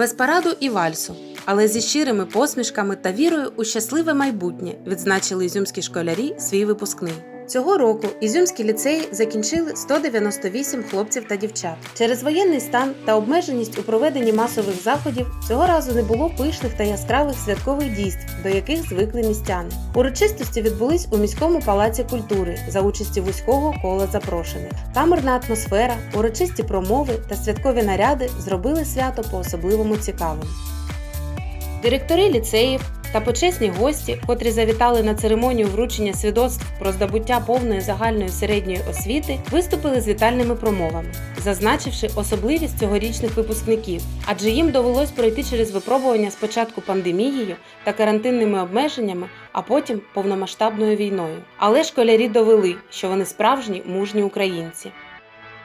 Без параду і вальсу, але зі щирими посмішками та вірою у щасливе майбутнє відзначили ізюмські школярі свій випускний. Цього року ізюмські ліцеї закінчили 198 хлопців та дівчат. Через воєнний стан та обмеженість у проведенні масових заходів цього разу не було пишних та яскравих святкових дійств, до яких звикли містяни. Урочистості відбулись у міському палаці культури за участі вузького кола запрошених. Камерна атмосфера, урочисті промови та святкові наряди зробили свято по-особливому цікавим. Директори ліцеїв та почесні гості, котрі завітали на церемонію вручення свідоцтв про здобуття повної загальної середньої освіти, виступили з вітальними промовами, зазначивши особливість цьогорічних випускників, адже їм довелось пройти через випробування спочатку пандемією та карантинними обмеженнями, а потім повномасштабною війною. Але школярі довели, що вони справжні мужні українці.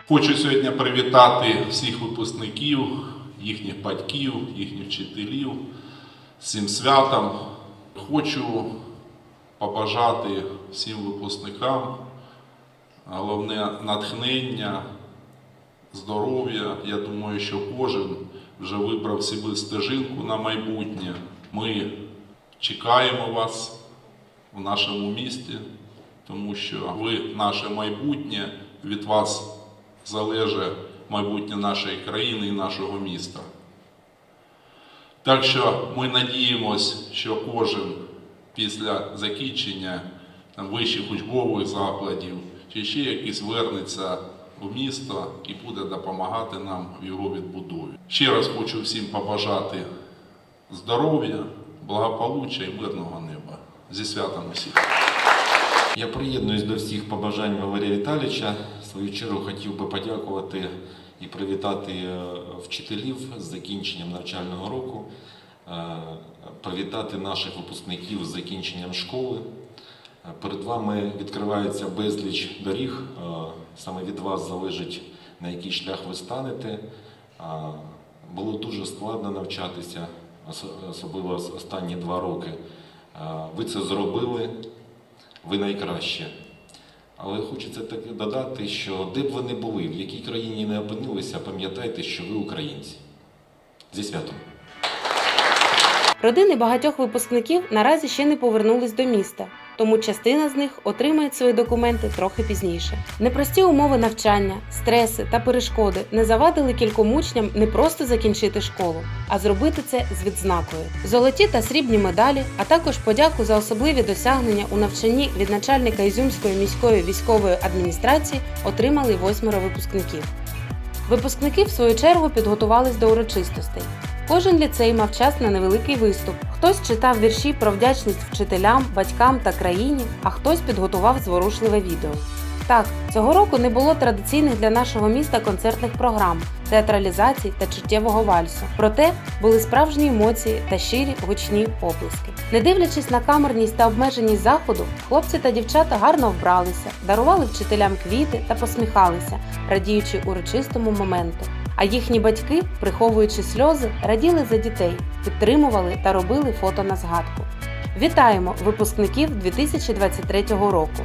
Хочу сьогодні привітати всіх випускників, їхніх батьків, їхніх вчителів цим святом. Хочу побажати всім випускникам головне натхнення, здоров'я. Я думаю, що кожен вже вибрав собі стежинку на майбутнє. Ми чекаємо вас в нашому місті, тому що ви наше майбутнє, від вас залежить майбутнє нашої країни і нашого міста. Так що ми надіємось, що кожен після закінчення там, вищих учбових закладів чи ще якийсь вернеться в місто і буде допомагати нам в його відбудові. Ще раз хочу всім побажати здоров'я, благополуччя і мирного неба. Зі святом усіх! Я приєднуюсь до всіх побажань Валерія Віталійовича. В свою чергу хотів би подякувати і привітати е, вчителів з закінченням навчального року, е, привітати наших випускників з закінченням школи. Е, Перед вами відкривається безліч доріг. Саме від вас залежить, на який шлях ви станете. Було дуже складно навчатися, особливо останні два роки. Ви це зробили, ви найкраще. Але хочеться так додати, що де б ви не були, в якій країні не опинилися, пам'ятайте, що ви українці. Зі святом! Родини багатьох випускників наразі ще не повернулись до міста, тому частина з них отримає свої документи трохи пізніше. Непрості умови навчання, стреси та перешкоди не завадили кільком учням не просто закінчити школу, а зробити це з відзнакою. Золоті та срібні медалі, а також подяку за особливі досягнення у навчанні від начальника Ізюмської міської військової адміністрації отримали восьмеро випускників. Випускники, в свою чергу, підготувались до урочистостей. Кожен ліцей мав час на невеликий виступ. Хтось читав вірші про вдячність вчителям, батькам та країні, а хтось підготував зворушливе відео. Так, цього року не було традиційних для нашого міста концертних програм, театралізацій та чуттєвого вальсу. Проте були справжні емоції та щирі гучні оплески. Не дивлячись на камерність та обмеженість заходу, хлопці та дівчата гарно вбралися, дарували вчителям квіти та посміхалися, радіючи урочистому моменту. А їхні батьки, приховуючи сльози, раділи за дітей, підтримували та робили фото на згадку. Вітаємо випускників 2023 року!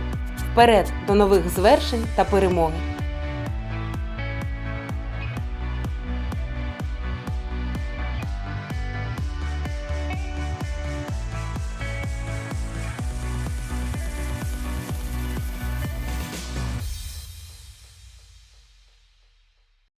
Вперед до нових звершень та перемоги!